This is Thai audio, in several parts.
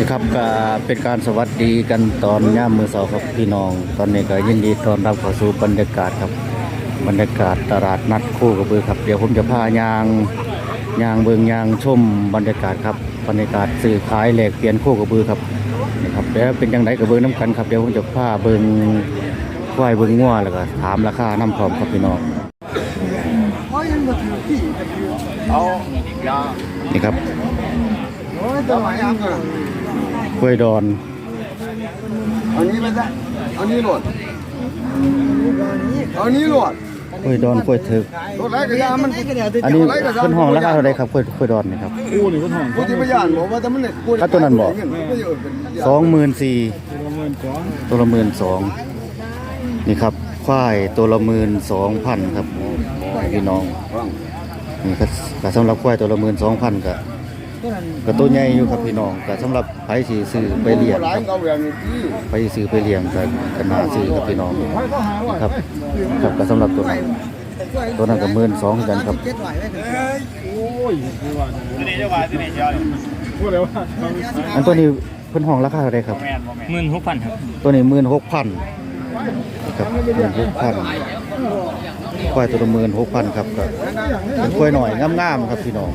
นะครับก็เป็นการสวัสดีกันตอนย่ามมือเสาครับพี่น้อง ตอนนี้ก็ยินดีต้อนรับเข้าสู่บรรยากาศครับ บรรยากาศตลาดนัดคู่กับเบือครับ เดี๋ยวผมจะพายางยางเบิงยางชมบรรยากาศครับบรรยากาศซื้อขายแลกเปลี่ยนคู่กับเบือครับนะครับเดี๋ยวเป็นยังไงกับเบิงน้ำกันครับเดี๋ยวผมจะพาเบิงควายเบิงงัวแล้วก็ถามราคาน้ำพร้อมครับพี่น้องอายานี่ครับ จะไหวยังอะกล้วยดอน เอานี้ไปซะเอานี้โหลดเอานี้โหลดกล้วยดอนกล้วยถึกโหลดไรกระยามันอันนี้เพิ่นห้องราคาเท่าไหร่ครับกล้วยกล้วยดอนนี่ครับกูนี่คนห้องกูที่พยานบอกว่าแต่มันเนี่ยกูถ้าตัวนั้นบอกสองหมื่นสี่ตัวละหมื่นสองนี่ครับควายตัวละหมื่นสองพันครับพี่น้องนี่ก็ก็สำหรับควายตัวละหมื่นสองพันก็ ก็ตัวใหญ่อยู่ครับพี่น้องก็สำหรับไผสีซื้อไปเลี้ยงครับไปซื้อไปเลี้ยงก็ก็น่าซื้อครับพี่น้องครับครับก็สำหรับตัวนั้นตัวนั้นก็หมื่นสองกันครับอันตัวนี้เพิ่นห้องราคาเท่าไหร่ครับหมื่นหกพันครับตัวนี้หมื่นหกพันครับหมื่นหกพันควายตัวละหมื่นหกพันครับก็เป็นควายหน่อยงามๆครับพี่น้อง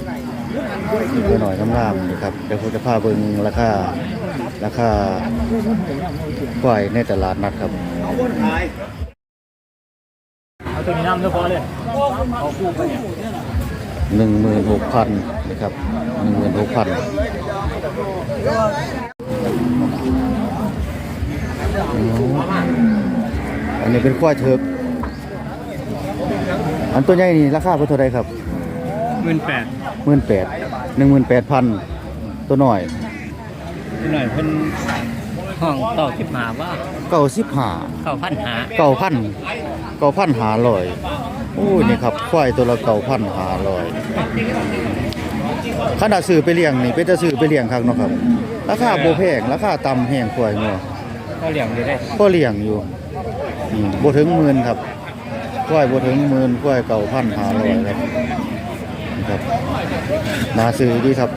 เป็นควายหน่อยงามๆนี่ครับเดี๋ยวผมจะพาเบิ่งราคาราคาควายในตลาดนัดครับเอาตัวนี้น้ำเฉพาะเลยหนึ่งหมื่นหกพันนะครับหนึ่งหมื่นหกพันอันนี้เป็นควายเถิกอันตัวใหญ่นี่ราคาเท่าไหรครับ หมื่นแปดหมื่นแปดหนึ่งหมื่นแปดพันตัวหน่อยหน่อยเพิ่นห้องต่อคิดมาว่าเก้าสิบห้าเก้าพันหาเก้าพันเก้าพันหาลอยโอ้ยนี่ครับควายตัวละเก้าพันหาลอยขนาดซื้อไปเลี้ยงนี่เป็นจะซื้อไปเลี้ยงครับเนาะครับ ราคาโบแพงราคาต่ำแห้งควายเนาะก็เลี้ยงอยู่ได้ก็เลี้ยงอยู่อืมบ่ถึงหมื่นครับควายบ่ถึงหมื่นควายเก้าพันหาลอยครับนี่ ครับนาซื้อดีครับ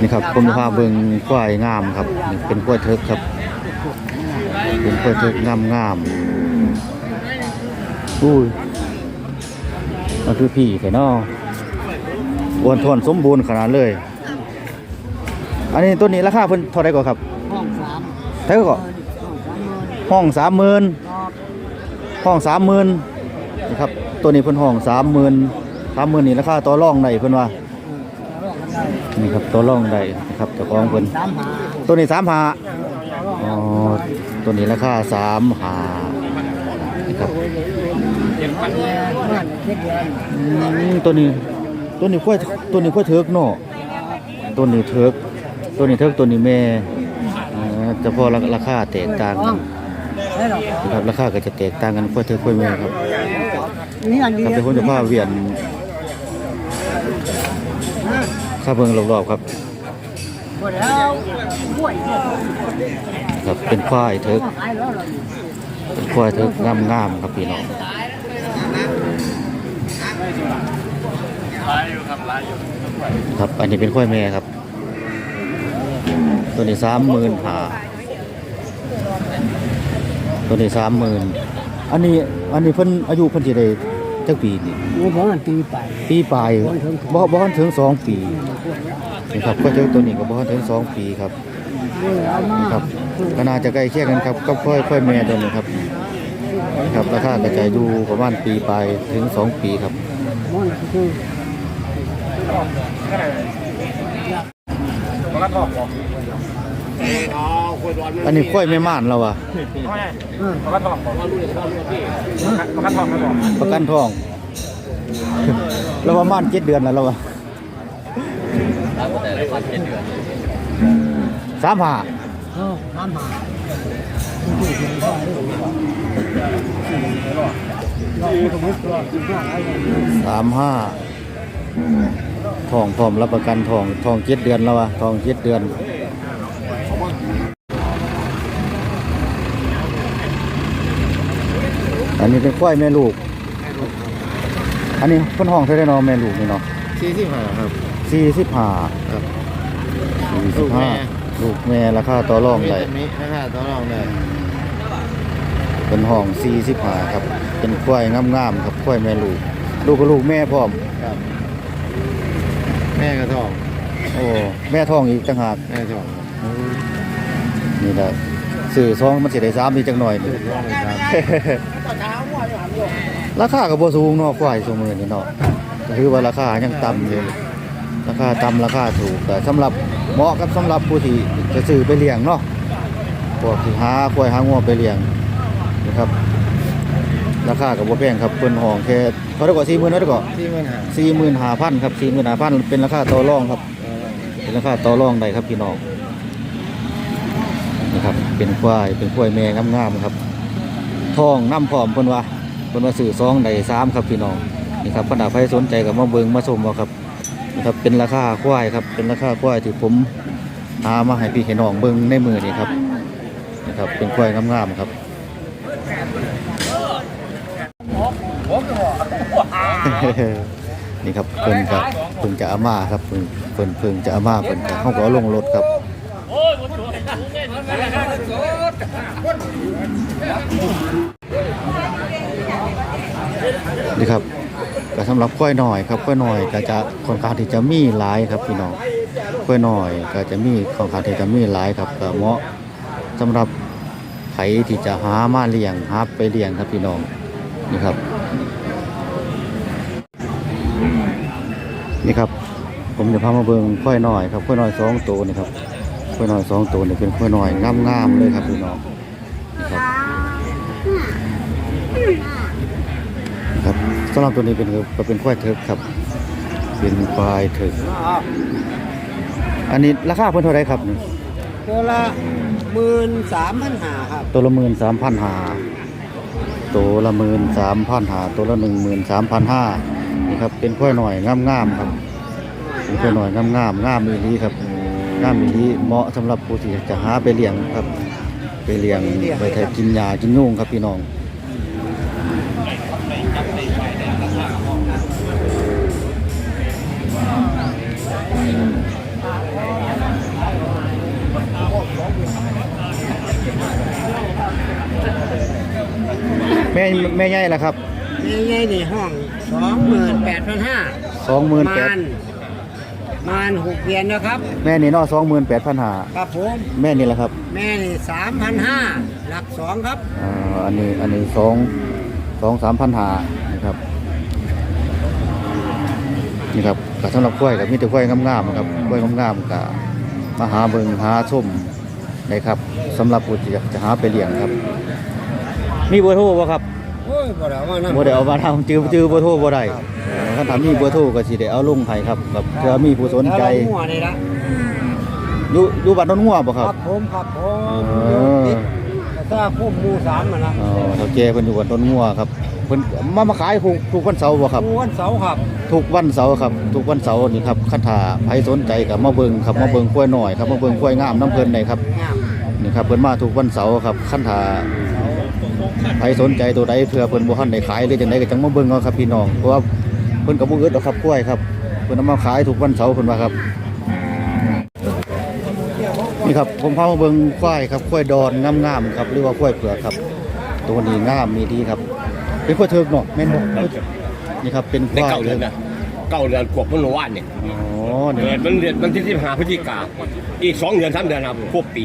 นี่ครับผมจะพาเบิ่งควายงามครับ เป็นควายเทิกครับ เป็นควายเทิกงามงามอุ้ยนั่นคือพี่แต่นออ้วนทวนสมบูรณ์ขนาดเลย อันนี้ตัวนี้ราคาเพิ่นเท่าไรก่อนครับ ห้องสามเท่าไรก่อนห้องสามหมื่น ห้องสามหมื่นนะครับตัวนี้เพิ่นห้องสามหมื่นสามหมื่นนี่ราคาต่อรองได้เพิ่นว่านี่ครับตัวร่องได้นะครับเจ้าของเพิ่นตัวนี้สามหาอ๋อตัวนี้ราคาสามหานี่ครับตัวนี้ตัวนี้ค่อยตัวนี้ค่อยเถิกเนาะตัวนี้เถิกตัวนี้เถิกตัวนี้แม่เอ่อแต่พอราคาแตกต่างกัน ได้หรอนะครับราคาก็จะแตกต่างกันค่อยเถิกค่อยแม่ครับนี่อันนี้ครับเดี๋ยวผมจะพาเวียนข้าเบิ่งรอบๆครับหมดแล้วป่วยครับเป็นควายเถิกขายแล้วหรอเป็นควายเถิกงามๆครับพี่น้องร้ายอยู่ครับร้ายอยู่ครับอันนี้เป็นควายแม่ครับ ตัวนี้สามหมื่นหา ตัวนี้สามหมื่นอันนี้อันนี้เพิ่นอายุเพิ่นสิได้จักปีนี่โอ้ผมตีไป ปีปลายบ่บ่ทันถึงสองปีนี่ครับก็เจอตัวนี้ก็บ่ทันถึงสองปีครับเอามานี่ครับก็น่าจะใกล้เคียงกันครับกับควายควายแม่ตัวนี้ครับนี่ครับราคาก็จะอยู่ประมาณปีปลายถึงสองปีครับ มันคืออันนี้ควายแม่ม่านเราอะประกันทองประกันทองครับผมประกันทองเราประมาณเจ็ดเดือนแล้วเราอะสามหาเออสามหาสามห้าทองพร้อมรับประกันทอง ทองเจ็ดเดือนแล้วอะทองเจ็ดเดือน นนี้เป็นควายแม่ลูก อันนี้เพิ่นห้องเท่าได้เนาะแม่ลูกนี่เนาะสี่สิบห้าครับ45ครับ45ลูกแม่ราคาต่อรองได้มีนะครับต้องลองได้เป็นห้อง45ครับ เป็นควายงามๆครับควายแม่ลูก ลูกกับลูกแม่พร้อม ครับ แม่กระทองโอ้แม่ท้องอีกต่างหากแม่ทองนี่แหละสื่อซองมันสิได้ซ้ำนี่จังหน่อยนี่ลองเลยครับ ราคาก็บ่สูงเนาะควายซุมื้อนี้เนาะก็คือว่าราคายังต่ำอยู่ราคาต่ำราคาถูกก็สำหรับเหมาะกับสำหรับผู้ที่จะซื้อไปเลี้ยงเนาะพวกที่หาควายหางัวไปเลี้ยงนะครับ ราคาก็บ่แพงครับเพิ่นห้องแค่เท่าไหร่ก็40,000เนาะเด้อก็ที่หมันหา45,000ครับ45,000เป็นราคาต่อรองครับ เป็นราคาต่อรองได้ครับพี่น้องนะครับเป็นควายเป็นควายแม่งามๆครับ ทองน้ำพร้อมเพิ่นว่าเพิ่นว่าซื้อซองได้สามครับพี่น้องนี่ครับขณะใครสนใจก็มาเบิงมาชมเอาครับนะครับเป็นราคาควายครับเป็นราคาควายที่ผมหามาให้พี่ให้น้องเบิงในมือนี่ครับนะครับเป็นควายงามๆครับนี่ครับเพิ่นก็เพิ่งจะอามาครับเพิ่งเพิ่นเพิ่งจะอามาเพิ่นก็เขาก็ลงรถครับ นี่ครับก็สำหรับกล้วยหน่อยครับกล้วยหน่อยก็จะค่อนข้างที่จะมีหลายครับพี่น้องกล้วยหน่อยก็จะมีค่อนข้างที่จะมีหลายครับก็เหมาะสำหรับไผที่จะหามาเลี้ยงหาไปเลี้ยงครับพี่น้องนี่ครับนี่ครับ ผมจะพามาเบิ่งกล้วยหน่อยครับกล้วยหน่อยสองตัวนี่ครับกล้วยหน่อยสองตัวนี่เป็นกล้วยหน่อยงามๆเลยครับพี่น้อง สำหรับตัวนี้เป็นก็เป็นควายเถิกครับ เป็นควายเถิกอันนี้ราคาเพิ่นเท่าไหรครับนี่ตัวละหมื่นสามพันหาครับตัวละหมื่นสามพันหาตัวละหมื่นสามพันหาตัวละหนึ่งหมื่นสามพันห้านี่ครับเป็นควายหน่อยงามๆครับเป็นควายหน่อยงามๆงามอีหลีครับงามอีหลีเหมาะสำหรับผู้ที่จะหาไปเลี้ยงครับ ไปเลี้ยงไปแทนกินหญ้ากินยุงครับพี่น้อง แม่แม่ใหญ่ละครับ นี่ไงนี่ห้องสองหมื่นแปดพันห้าสองหมื่นแปดมันมันหกเดือนนะครับ แม่นี่เนาะสองหมื่นแปดพันหาครับผมแม่นี่แหละครับแม่นี่สามพันห้าหลักสองครับอ่าอันนี้อันนี้สองสองสามพันหานะครับนี่ครับก็สำหรับกล้วยกับมีแต่กล้วยงามๆครับกล้วยงามๆกับมาหาเบิงหาชมได้ครับสำหรับผู้ที่จะหาไปเลี้ยงครับ มีเบอร์โทรบ่ครับ โอ้ยบ่ได้ว่านั่นบ่ได้เอามาทำจื้อจื้อเบอร์โทรบ่ได้ถ้าถามมีเบอร์โทรก็สิได้เอาลงให้ครับแบบเพื่อมีผู้สนใจแล้วเราหัวนี่ละอยู่อยู่บ้านโนนงัวบ่ครับผมครับผเอมอถ้าพุ่มหมูสามมันละอ๋อเฒ่าแก่เพิ่นอยู่บ้านต้นงัวครับเพิ่นมามาขายทุกทุกวันเสาร์บ่ครับ หมูวันเสาร์ครับ ทุกวันเสาร์ครับทุกวันเสาร์นี่ครับคันถ้าใครสนใจก็มาเบิ่งครับมาเบิ่งกล้วยหน่อยครับมาเบิ่งกล้วยงามน้ำเพิ่นได้ครับงามนี่ครับเพิ่นมาทุกวันเสาร์ครับคันถ้า ใครสนใจตัวใดเพื่อเพิ่นบ่ทันได้ขายหรือจังไดก็จังมาเบิ่งเอาครับพี่น้องเพราะว่าเพิ่นก็บ่อึดหรอกครับกล้วยครับเพิ่นเอามาขายทุกวันเสาร์เพิ่นว่าครับนี่ครับผมพามาเบิ่งควายครับควายดอนงามๆครับหรือว่าควายเผือกครับ ตัวนี้งามมีดีครับ เป็นควายเถิกเนาะแม่นบ่นี่ครับเป็นควาในยเก้าเดือนนะเก้าเดือนกวบมันว่านเนี่ยอ๋อเดืนี่อนมันเดือนมันที่สิบห้าพฤศจิกาอีกสองเดือนสามเดือนครับครบปี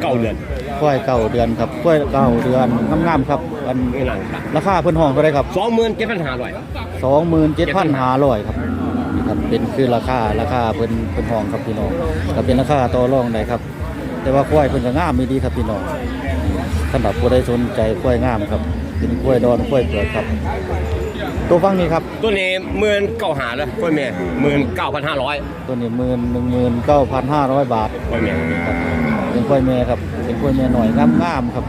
เก้าเดือน ควายเก่าเดือนครับควายเก่าเดือนงามๆครับอันนี่นั่นครับราคาเพิ่นห้องเท่าไหร่ครับสองหมื่นเจ็ดพันห้าร้อย27,500ครับนี่ครับเป็นคือราคาราคาเพิ่นเพิ่นห้องครับพี่น้องก็เป็นราคาต่อรองได้ครับ แต่ว่าควายเพิ่นก็งามมีดีครับพี่น้องสำหรับผู้ใดสนใจควายงามครับเป็นควายดอนควายเผือกครับ ตัวฟังนี้ครับตัวนี้หมื่นเก้าหาแล้วกล้วยแม่หมื่นเก้าพันห้าร้อยตัวนี้หมื่นหนึ่งหมื่นเก้าพันห้าร้อยบาทกล้วยแม่ครับเป็นกล้วยเมียครับเป็น กล้วยเมียหน่อยงามๆครับ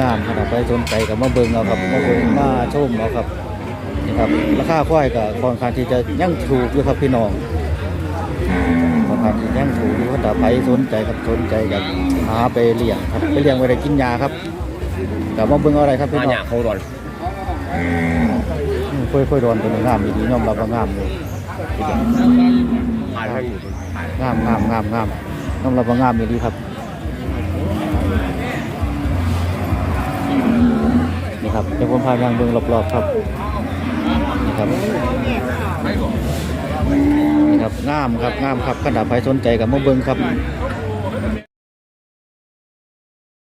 งามๆขนาดไปสนใจกับมาเบิ่งเอาครับมาเบิ่งมาชมเอาครับนี่ครับราคาควายกับค่อนข้างที่จะยั่งถูกอยู่ครับพี่น้องค่อนข้างที่ยั่งถูกอยู่ถ้าไปสนใจครับสนใจอยากหาไปเลี้ยงครับไปเลี้ยงไว้ได้กินยาครับกับมาเบิ่งเอาอะไรครับพี่มาน้องหยาเขาร้อนคค่อยค่อยโดนตัวนี้งามดีๆยอมรับว่างามเลยผ่านให้อยู่ผ่านงามงามงามงามยอมรับว่างามดีครับ ครับเดี๋ยวผมพายางเบิ่งรอบๆครับนี่ครับนี่ครับงามครับงามครับขนาดใครสนใจกับมาเบิ้งครับ